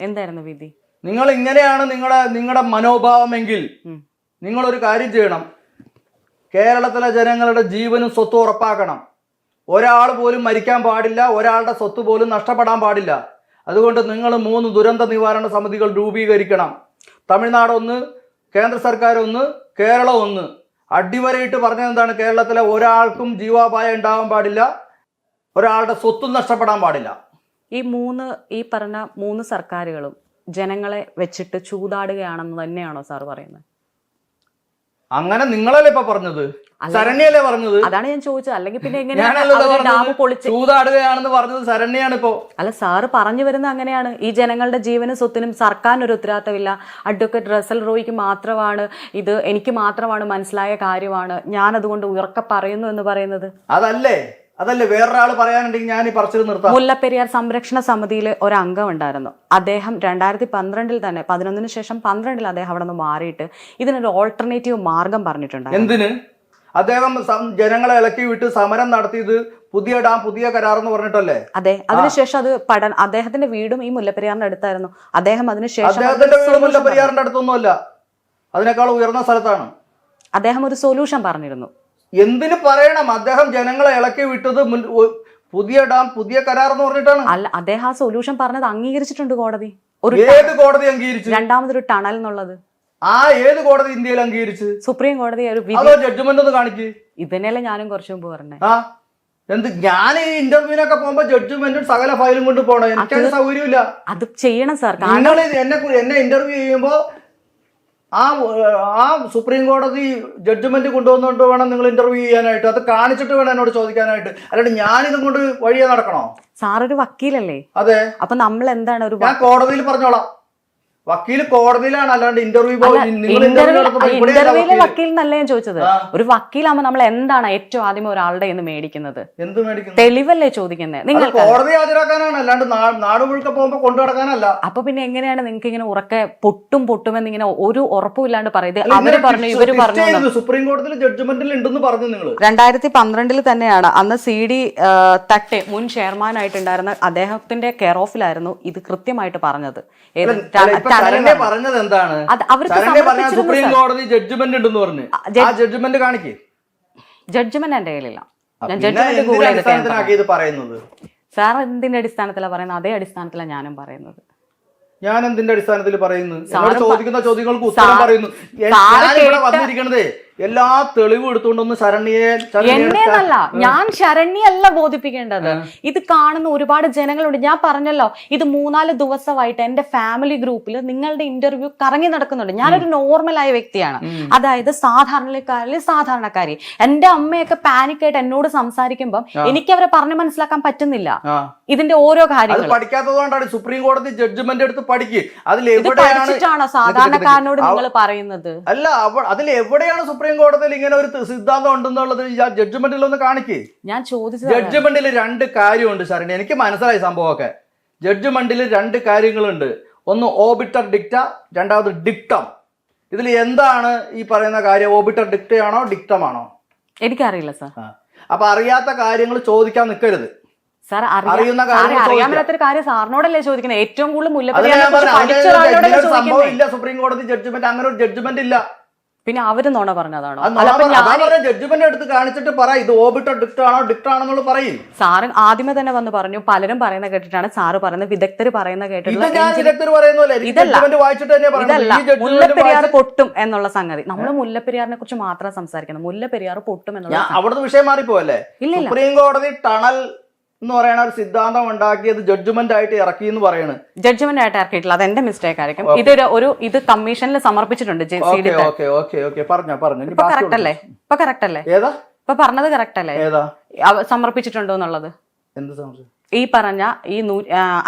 എന്തായിരുന്നു വിധി? നിങ്ങൾ ഇങ്ങനെയാണ് നിങ്ങളുടെ നിങ്ങളുടെ മനോഭാവമെങ്കിൽ നിങ്ങൾ ഒരു കാര്യം ചെയ്യണം. കേരളത്തിലെ ജനങ്ങളുടെ ജീവനും സ്വത്തും ഉറപ്പാക്കണം. ഒരാൾ പോലും മരിക്കാൻ പാടില്ല ഒരാളുടെ സ്വത്ത് പോലും നഷ്ടപ്പെടാൻ പാടില്ല. അതുകൊണ്ട് നിങ്ങൾ മൂന്ന് ദുരന്ത നിവാരണ സമിതികൾ രൂപീകരിക്കണം. തമിഴ്നാട് ഒന്ന് കേന്ദ്ര സർക്കാർ ഒന്ന് കേരളം ഒന്ന്. അടിവരയിട്ട് പറഞ്ഞത് എന്താണ്? കേരളത്തിലെ ഒരാൾക്കും ജീവാപായം ഉണ്ടാവാൻ പാടില്ല ഒരാളുടെ സ്വത്തും നഷ്ടപ്പെടാൻ പാടില്ല. ഈ മൂന്ന് ഈ പറഞ്ഞ മൂന്ന് സർക്കാരുകളും ജനങ്ങളെ വെച്ചിട്ട് ചൂതാടുകയാണെന്ന് തന്നെയാണോ സാർ പറയുന്നത്? അങ്ങനെ നിങ്ങളല്ലേ ഇപ്പൊ പറഞ്ഞത്. ശരണ്യല്ലേ പറഞ്ഞത്? അതാണ് ഞാൻ ചോദിച്ചത്. അല്ലെങ്കിൽ പിന്നെ എങ്ങനെയാണ് ചൂതാടുകയാണെന്ന് പറഞ്ഞത് ശരണ്യാണ് ഇപ്പോ. അല്ല സാറ് പറഞ്ഞു വരുന്നത് അങ്ങനെയാണ്. ഈ ജനങ്ങളുടെ ജീവനും സ്വത്തിനും സർക്കാരിന് ഒരു ഉത്തരവാദിത്തമില്ല. അഡ്വക്കേറ്റ് റസൽ റോയ്ക്ക് മാത്രമാണ് ഇത് എനിക്ക് മാത്രമാണ് മനസ്സിലായ കാര്യമാണ്. ഞാൻ അതുകൊണ്ട് ഉറക്കെ പറയുന്നു എന്ന് പറയുന്നത്. അതല്ലേ? അതല്ലേ വേറൊരാൾ പറയാനുണ്ടെങ്കിൽ ഞാൻ ഈ പറച്ചിൽ നിർത്താം. മുല്ലപ്പെരിയാർ സംരക്ഷണ സമിതിയിൽ ഒരു അംഗം ഉണ്ടായിരുന്നു അദ്ദേഹം രണ്ടായിരത്തി പന്ത്രണ്ടിൽ തന്നെ പതിനൊന്നിന് ശേഷം പന്ത്രണ്ടിൽ അദ്ദേഹം അവിടെ നിന്ന് മാറിയിട്ട് ഇതിനൊരു ഓൾട്ടർനേറ്റീവ് മാർഗം പറഞ്ഞിട്ടുണ്ട് എന്തിന്? അദ്ദേഹം ജനങ്ങളെ ഇളക്കി വിട്ട് സമരം നടത്തിയത് പുതിയ ഡാം പുതിയ കരാർ എന്ന് പറഞ്ഞിട്ടല്ലേ? അതെ അതിനുശേഷം അത് പഠന അദ്ദേഹത്തിന്റെ വീടും ഈ മുല്ലപ്പെരിയാറിന്റെ അടുത്തായിരുന്നു. അദ്ദേഹം അതിനുശേഷം അദ്ദേഹത്തിന്റെ വീട് മുല്ലപ്പെരിയാറിന്റെ അടുത്തൊന്നുമല്ല. അതിനേക്കാൾ ഉയർന്ന സ്ഥലത്താണ്. അദ്ദേഹം ഒരു സൊല്യൂഷൻ പറഞ്ഞിരുന്നു. എന്തിന് പറയണം? അദ്ദേഹം ജനങ്ങളെ ഇളക്കി വിട്ടത് പുതിയ ഡാം പുതിയ കരാർ എന്ന് പറഞ്ഞിട്ടാണ്. അല്ല അദ്ദേഹം ആ സൊല്യൂഷൻ പറഞ്ഞത് അംഗീകരിച്ചിട്ടുണ്ട് കോടതി. ഒരു ഏത് കോടതി അംഗീകരിച്ചു? രണ്ടാമതൊരു ടണൽ എന്നുള്ളത്. ആ ഏത് കോടതി ഇന്ത്യയിൽ അംഗീകരിച്ചു? സുപ്രീം കോടതി ഒരു ജഡ്ജ്മെന്റ് ഒന്ന് കാണിക്ക്. ഇതന്നെയല്ലേ ഞാനും കുറച്ചു മുമ്പ് പറഞ്ഞേ. ആ എന്ത് ഞാൻ ഈ ഇന്റർവ്യൂവിനൊക്കെ പോകുമ്പോ ജഡ്ജ്മെന്റും സകല ഫയലും കൊണ്ട് പോകണം എനിക്ക് സൗകര്യമില്ല. അത് ചെയ്യണം സാർ. നിങ്ങൾ എന്നെ എന്നെ ഇന്റർവ്യൂ ചെയ്യുമ്പോ ആ ആ സുപ്രീം കോടതി ജഡ്ജ്മെന്റ് കൊണ്ടുവന്നുകൊണ്ട് വേണം നിങ്ങൾ ഇന്റർവ്യൂ ചെയ്യാനായിട്ട്. അത് കാണിച്ചിട്ട് വേണം എന്നോട് ചോദിക്കാനായിട്ട്. അല്ലാണ്ട് ഇതും കൊണ്ട് വഴിയെ നടക്കണോ? സാർ ഒരു വക്കീലല്ലേ? അതെ. അപ്പൊ നമ്മൾ എന്താണ് ഒരു ഞാൻ കോടതിയിൽ പറഞ്ഞോളാം. വക്കീൽ കോടതിയിലാണ് അല്ലാണ്ട് ഇന്റർവ്യൂ ഇന്റർവ്യൂവിലെ വക്കീൽ എന്നല്ല ഞാൻ ചോദിച്ചത്? ഒരു വക്കീലാകുമ്പോ നമ്മൾ എന്താണ് ഏറ്റവും ആദ്യം ഒരാളുടെ എന്ന് മേടിക്കുന്നത്? എന്ത് മേടിക്കുന്നത്? തെളിവല്ലേ ചോദിക്കുന്നത് നിങ്ങൾ കോടതി ഹാജരാക്കാനാണ് അല്ലാണ്ട് നാട് മുഴുക്ക പോകുമ്പോ കൊണ്ടു നടക്കാനല്ല. അപ്പൊ പിന്നെ എങ്ങനെയാണ് നിങ്ങൾക്ക് ഇങ്ങനെ ഉറക്കെ പൊട്ടും പൊട്ടുമെന്ന് ഇങ്ങനെ ഒരു ഉറപ്പും ഇല്ലാണ്ട് പറയുന്നത്? അവർ പറഞ്ഞു ഇവർ പറഞ്ഞു. സുപ്രീം കോടതിയിൽ ജഡ്ജ്മെന്റിൽ ഉണ്ടെന്ന് പറഞ്ഞു നിങ്ങൾ രണ്ടായിരത്തി പന്ത്രണ്ടിൽ തന്നെയാണ് അന്ന് സി ഡി തട്ടെ മുൻ ചെയർമാനായിട്ടുണ്ടായിരുന്ന അദ്ദേഹത്തിന്റെ കെയർ ഓഫിലായിരുന്നു ഇത് കൃത്യമായിട്ട് പറഞ്ഞത്. ശരണ്യ പറഞ്ഞത്. എന്താണ്? ശരണ്യ പറഞ്ഞ സുപ്രീം കോടതി ജഡ്ജ്മെന്റ് ഉണ്ടെന്ന് പറഞ്ഞു. ആ ജഡ്ജ്മെന്റ് കാണിക്കേ. ജഡ്ജ്മെന്റ് എന്റെ കയ്യിലില്ല. ഞാൻ ജഡ്ജ്മെന്റ് ഗൂഗിൾ ചെയ്തിട്ട് പറയുന്നത്? സാർ എന്തിന്റെ അടിസ്ഥാനത്തിലാണ് പറയുന്നത്? അതേ അടിസ്ഥാനത്തിലാണ് ഞാനും പറയുന്നത്. ഞാൻ എന്തിന്റെ അടിസ്ഥാനത്തിൽ പറയുന്നു? ചോദിക്കുന്ന ചോദ്യങ്ങൾക്ക് ഉത്തരം പറയുന്നു. ഞാൻ ഇവിടെ വന്നിരിക്കണതേ എല്ലാ തെളിവും എടുത്തുകൊണ്ടൊന്ന് ശരണ്യെ എന്നേന്നല്ല ഞാൻ ശരണ്യല്ല ബോധിപ്പിക്കേണ്ടത്. ഇത് കാണുന്ന ഒരുപാട് ജനങ്ങളുണ്ട്. ഞാൻ പറഞ്ഞല്ലോ ഇത് മൂന്നാൽ ദിവസമായിട്ട് എന്റെ ഫാമിലി ഗ്രൂപ്പിൽ നിങ്ങളുടെ ഇന്റർവ്യൂ കറങ്ങി നടക്കുന്നുണ്ട്. ഞാനൊരു നോർമൽ ആയ വ്യക്തിയാണ്. അതായത് സാധാരണക്കാരിൽ സാധാരണക്കാരി. എന്റെ അമ്മയൊക്കെ പാനിക് ആയിട്ട് എന്നോട് സംസാരിക്കുമ്പോൾ എനിക്ക് അവരെ പറഞ്ഞു മനസ്സിലാക്കാൻ പറ്റുന്നില്ല. ഇതിന്റെ ഓരോ അത് പഠിക്കാത്തതുകൊണ്ടാണ് സുപ്രീം കോടതി ജഡ്ജ്മെന്റ് എടുത്ത് പഠിക്കുക അതിൽ എവിടെയാണ് സാധാരണക്കാരനോട് നിങ്ങൾ പറയുന്നത്? അല്ല അതിൽ എവിടെയാണ് സുപ്രീം കോടതിയിൽ ഇങ്ങനെ ഒരു സിദ്ധാന്തം ഉണ്ടെന്നുള്ളത് ജഡ്ജ്മെന്റിൽ ഒന്ന് കാണിക്കേ. ഞാൻ ചോദിച്ചു ജഡ്ജ്മെന്റിൽ രണ്ട് കാര്യമുണ്ട് സാറിന് എനിക്ക് മനസ്സിലായി സംഭവമൊക്കെ. ജഡ്ജ്മെന്റിൽ രണ്ട് കാര്യങ്ങളുണ്ട്. ഒന്ന് ഓബിറ്റർ ഡിക്റ്റ രണ്ടാമത് ഡിക്റ്റം ഇതിൽ എന്താണ് ഈ പറയുന്ന കാര്യം? ഓബിറ്റർ ഡിക്റ്റയാണോ ഡിക്റ്റമാണോ എനിക്കറിയില്ല സാർ. അപ്പൊ അറിയാത്ത കാര്യങ്ങൾ ചോദിക്കാൻ നിൽക്കരുത് സാർ അറിയുന്ന അറിയാൻ കാര്യം സാറിനോടല്ലേ ചോദിക്കുന്നത്? ഏറ്റവും കൂടുതൽ സുപ്രീം കോടതി ജഡ്ജ്മെന്റ് അങ്ങനെ ഒരു ജഡ്ജ്മെന്റ് ഇല്ല. പിന്നെ അവർ നോണ പറഞ്ഞതാണോ ജഡ്ജ്മെന്റ് എടുത്ത് കാണിച്ചിട്ട് പറ ഇത് ഓബിറ്റർ ഡിക്റ്റ് ആണോ ഡിക്റ്റ് ആണെന്നുള്ള പറയും. സാറ് ആദ്യമേ തന്നെ വന്ന് പറഞ്ഞു പലരും പറയുന്ന കേട്ടിട്ടാണ് സാറ് പറയുന്നത് വിദഗ്ധർ പറയുന്ന കേട്ടിട്ടുള്ള മുല്ലപ്പെരിയാർ പൊട്ടും എന്നുള്ള സംഗതി. നമ്മൾ മുല്ലപ്പെരിയാറിനെ കുറിച്ച് മാത്രം സംസാരിക്കുന്നത് മുല്ലപ്പെരിയാർ പൊട്ടും എന്നുള്ള അവിടുത്തെ വിഷയം ഇല്ല സുപ്രീം കോടതി ടണൽ എന്ന് പറയുന്ന ഒരു സിദ്ധാന്തം ഉണ്ടാക്കിയത് ജഡ്ജ്മെന്റ് ആയിട്ട് ഇറക്കി എന്ന് പറയുന്നത് ജഡ്ജ്മെന്റ് ആയിട്ട് ഇറക്കിയിട്ടില്ല. അത് എന്റെ മിസ്റ്റേക്ക് ആയിരിക്കും. ഇതൊരു ഒരു ഇത് കമ്മീഷനിൽ സമർപ്പിച്ചിട്ടുണ്ട് പറഞ്ഞോ പറഞ്ഞോ. ഇപ്പൊ കറക്റ്റ് അല്ലേ? ഇപ്പൊ കറക്റ്റ് അല്ലേ? ഏതാ? ഇപ്പൊ പറഞ്ഞത് കറക്റ്റ് അല്ലേ? ഏതാ? സമർപ്പിച്ചിട്ടുണ്ടോ എന്നുള്ളത്? എന്ത് സംശയം ഈ പറഞ്ഞ ഈ നൂ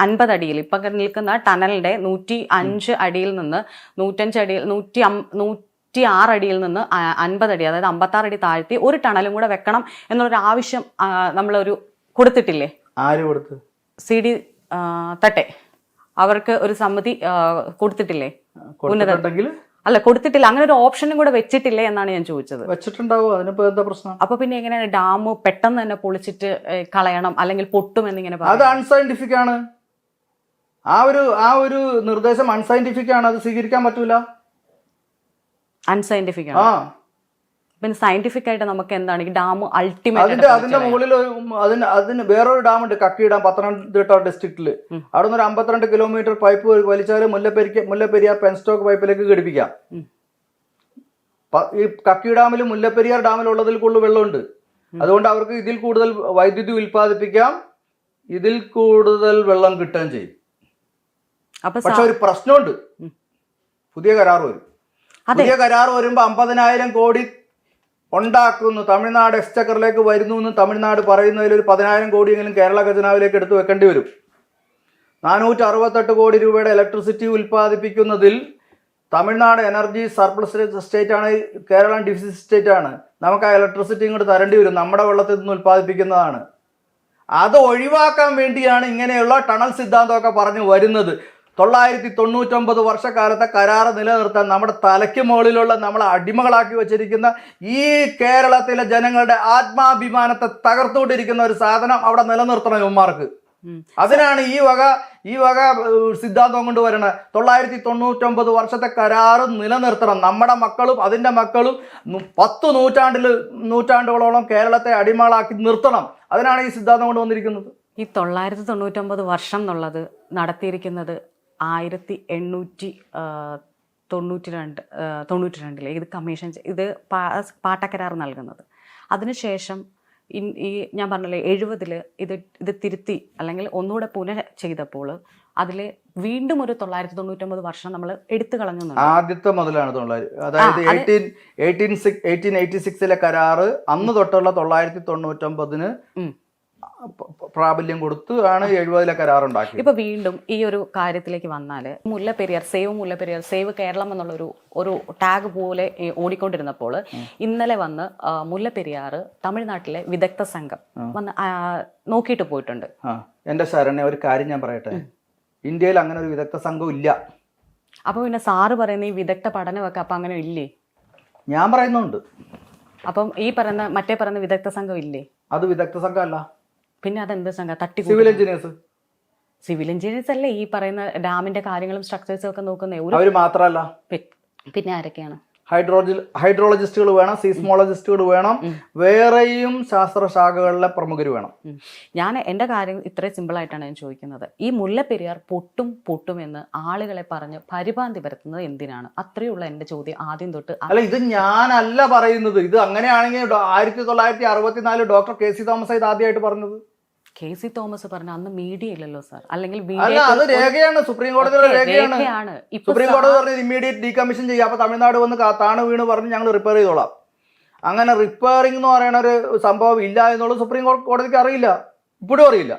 അൻപത് അടിയിൽ ഇപ്പൊ നിൽക്കുന്ന ടണലിന്റെ നൂറ്റി അഞ്ച് അടിയിൽ നിന്ന് നൂറ്റഞ്ച് അടിയിൽ നൂറ്റി നൂറ്റി ആറ് അടിയിൽ നിന്ന് അൻപത് അടി അതായത് അമ്പത്താറ് അടി താഴ്ത്തി ഒരു ടണലും കൂടെ വെക്കണം എന്നുള്ളൊരു ആവശ്യം നമ്മളൊരു കൊടുത്തിട്ടില്ലേ? ആര് കൊടുത്ത്? സി ഡി തട്ടെ. അവർക്ക് ഒരു സമ്മതി കൊടുത്തിട്ടില്ലേ? ഉന്നതെങ്കിൽ അല്ല കൊടുത്തിട്ടില്ല. അങ്ങനെ ഒരു ഓപ്ഷനും കൂടെ വെച്ചിട്ടില്ലേ എന്നാണ് ഞാൻ ചോദിച്ചത്. വെച്ചിട്ടുണ്ടാവും? അതിനിപ്പോ എന്താ പ്രശ്നം? അപ്പൊ പിന്നെ എങ്ങനെയാണ് ഡാം പെട്ടെന്ന് തന്നെ പൊളിച്ചിട്ട് കളയണം അല്ലെങ്കിൽ പൊട്ടും എന്നിങ്ങനെ അത് അൺസൈന്റിഫിക് അൺസയന്റിഫിക് ആണ്. ആ ഒരു ആ ഒരു നിർദ്ദേശം അൺസയന്റിഫിക് ആണ്. അത് സ്വീകരിക്കാൻ പറ്റൂല. അൺസയന്റിഫിക് ആണ്. പിന്നെ സയന്റിഫിക് ആയിട്ട് നമുക്ക് എന്താണ്? ഈ ഡാം അൾട്ടിമേറ്റ് അതിന്റെ മുകളിൽ അതിന് അതിന് വേറൊരു ഡാം ഉണ്ട് കക്കി ഡാം പത്തനംതിട്ട ഡിസ്ട്രിക്റ്റിൽ അവിടെ നിന്ന് ഒരു അമ്പത്തിരണ്ട് കിലോമീറ്റർ പൈപ്പ് വലിച്ചാൽ മുല്ലപ്പെരിക്ക മുല്ലപ്പെരിയാർ പെൻസ്റ്റോക്ക് പൈപ്പിലേക്ക് ഘടിപ്പിക്കാം. ഈ കക്കി ഡാമിലും മുല്ലപ്പെരിയാർ ഡാമിലുള്ളതിൽ കൂടുതൽ വെള്ളമുണ്ട്. അതുകൊണ്ട് അവർക്ക് ഇതിൽ കൂടുതൽ വൈദ്യുതി ഉൽപ്പാദിപ്പിക്കാം. ഇതിൽ കൂടുതൽ വെള്ളം കിട്ടുകയും ചെയ്യും. പക്ഷെ ഒരു പ്രശ്നമുണ്ട്. പുതിയ കരാർ വരും. പുതിയ കരാർ വരുമ്പോൾ അമ്പതിനായിരം കോടി ഉണ്ടാക്കുന്നു. തമിഴ്നാട് എക്സ്ചക്കറിലേക്ക് വരുന്നു എന്ന് തമിഴ്നാട് പറയുന്നതിൽ ഒരു പതിനായിരം കോടിയെങ്കിലും കേരള ഖജനാവിലേക്ക് എടുത്തു വെക്കേണ്ടി വരും. നാനൂറ്റി അറുപത്തെട്ട് കോടി രൂപയുടെ ഇലക്ട്രിസിറ്റി ഉൽപ്പാദിപ്പിക്കുന്നതിൽ തമിഴ്നാട് എനർജി സർപ്ലസ് സ്റ്റേറ്റ് ആണ് കേരളം ഡിഫിസിറ്റ് സ്റ്റേറ്റ് ആണ്. നമുക്ക് ആ ഇലക്ട്രിസിറ്റി ഇങ്ങോട്ട് തരേണ്ടി വരും. നമ്മുടെ വെള്ളത്തിൽ നിന്ന് ഉൽപ്പാദിപ്പിക്കുന്നതാണ്. അത് ഒഴിവാക്കാൻ വേണ്ടിയാണ് ഇങ്ങനെയുള്ള ടണൽ സിദ്ധാന്തമൊക്കെ പറഞ്ഞു വരുന്നത്. തൊള്ളായിരത്തി തൊണ്ണൂറ്റൊമ്പത് വർഷക്കാലത്തെ കരാറ് നിലനിർത്താൻ നമ്മുടെ തലയ്ക്ക് മുകളിലുള്ള നമ്മളെ അടിമകളാക്കി വെച്ചിരിക്കുന്ന ഈ കേരളത്തിലെ ജനങ്ങളുടെ ആത്മാഭിമാനത്തെ തകർത്തുകൊണ്ടിരിക്കുന്ന ഒരു സാധനം അവിടെ നിലനിർത്തണം ഇവന്മാർക്ക്. അതിനാണ് ഈ വക ഈ വക സിദ്ധാന്തം കൊണ്ട് വരണത്. തൊള്ളായിരത്തി തൊണ്ണൂറ്റൊമ്പത് വർഷത്തെ കരാറ് നിലനിർത്തണം. നമ്മുടെ മക്കളും അതിന്റെ മക്കളും പത്ത് നൂറ്റാണ്ടിൽ നൂറ്റാണ്ടുകളോളം കേരളത്തെ അടിമകളാക്കി നിർത്തണം. അതിനാണ് ഈ സിദ്ധാന്തം കൊണ്ട് വന്നിരിക്കുന്നത്. ഈ തൊള്ളായിരത്തി തൊണ്ണൂറ്റൊമ്പത് വർഷം എന്നുള്ളത് നടത്തിയിരിക്കുന്നത് ആയിരത്തി എണ്ണൂറ്റി തൊണ്ണൂറ്റി രണ്ട് തൊണ്ണൂറ്റി രണ്ടിലെ ഇത് കമ്മീഷൻ ഇത് പാട്ടക്കരാർ നൽകുന്നത്. അതിനുശേഷം ഈ ഞാൻ പറഞ്ഞില്ലേ എഴുപതിൽ ഇത് ഇത് തിരുത്തി അല്ലെങ്കിൽ ഒന്നുകൂടെ പുനഃ ചെയ്തപ്പോൾ അതിൽ വീണ്ടും ഒരു തൊള്ളായിരത്തി തൊണ്ണൂറ്റൊമ്പത് വർഷം നമ്മൾ എടുത്തു കളഞ്ഞു ആദ്യത്തെ മുതലാണ് തൊള്ളായിരത്തി അതായത് eighteen eighteen six eighteen eighty സിക്സിലെ കരാറ് അന്ന് തൊട്ടുള്ള തൊള്ളായിരത്തി തൊണ്ണൂറ്റൊമ്പതിന് പ്രാബല്യം കൊടുത്ത് ആണ് എഴുപതിലെ കരാറുണ്ടാക്കിയത് ഇപ്പൊ വീണ്ടും ഈ ഒരു കാര്യത്തിലേക്ക് വന്നാൽ മുല്ലപ്പെരിയാർ സേവ് മുല്ലപ്പെരിയാർ സേവ് കേരളം എന്നുള്ളൊരു ഒരു ടാഗ് പോലെ ഓടിക്കൊണ്ടിരുന്നപ്പോൾ ഇന്നലെ വന്ന് മുല്ലപ്പെരിയാർ തമിഴ്നാട്ടിലെ വിദഗ്ധ സംഘം വന്ന് നോക്കിയിട്ട് പോയിട്ടുണ്ട്. എന്റെ സാറിനെ ശരണ ഒരു കാര്യം ഞാൻ പറയട്ടെ? ഇന്ത്യയിൽ അങ്ങനെ ഒരു വിദഗ്ധ സംഘം ഇല്ല. അപ്പൊ പിന്നെ സാറ് പറയുന്ന ഈ വിദഗ്ധ പഠനമൊക്കെ അപ്പൊ അങ്ങനെ ഇല്ലേ? ഞാൻ പറയുന്നുണ്ട്. അപ്പം ഈ പറയുന്ന മറ്റേ പറയുന്ന വിദഗ്ധ സംഘം ഇല്ലേ? അത് വിദഗ്ധ സംഘമല്ല. പിന്നെ അതെന്ത് സംഘം തട്ടി സിവിൽ എഞ്ചിനീയേഴ്സ് സിവിൽ എഞ്ചിനീയേഴ്സ് അല്ലേ ഈ പറയുന്ന ഡാമിന്റെ കാര്യങ്ങളും സ്ട്രക്ചേഴ്സും ഒക്കെ നോക്കുന്നേ? ഒരു മാത്രമല്ല. പിന്നെ ആരൊക്കെയാണ്? ഹൈഡ്രോളജി ഹൈഡ്രോളജിസ്റ്റുകൾ വേണം സീസ്മോളജിസ്റ്റുകൾ വേണം വേറെയും ശാസ്ത്രശാഖകളിലെ പ്രമുഖർ വേണം. ഞാൻ എന്റെ കാര്യം ഇത്രയും സിമ്പിളായിട്ടാണ് ഞാൻ ചോദിക്കുന്നത്. ഈ മുല്ലപ്പെരിയാർ പൊട്ടും പൊട്ടും എന്ന് ആളുകളെ പറഞ്ഞ് പരിഭ്രാന്തി പരത്തുന്നത് എന്തിനാണ്? അത്രയുള്ള എന്റെ ചോദ്യം ആദ്യം തൊട്ട് അല്ല ഇത് ഞാനല്ല പറയുന്നത്. ഇത് അങ്ങനെയാണെങ്കിൽ ആയിരത്തി തൊള്ളായിരത്തി അറുപത്തിനാല് ഡോക്ടർ കെ സി തോമസ് ഇത് ആദ്യമായിട്ട് പറഞ്ഞത്. കെ സി തോമസ് പറഞ്ഞ അന്ന് മീഡിയ ഇല്ലല്ലോ സാർ അല്ലെങ്കിൽ അല്ല അത് രേഖയാണ് സുപ്രീം കോടതിയുടെ രേഖയാണ്. രേഖയാണ്. ഇപ്പൊ സുപ്രീം കോടതി പറഞ്ഞത് ഇമ്മീഡിയറ്റ് ഡീകമ്മീഷൻ അപ്പൊ തമിഴ്നാട് വന്ന് താണ് വീണ് പറഞ്ഞ് ഞങ്ങൾ റിപ്പയർ ചെയ്തോളാം. അങ്ങനെ റിപ്പയറിംഗ് എന്ന് പറയുന്ന ഒരു സംഭവം ഇല്ല എന്നുള്ളത് സുപ്രീം കോടതിക്ക് അറിയില്ല. ഇപ്പോഴും അറിയില്ല.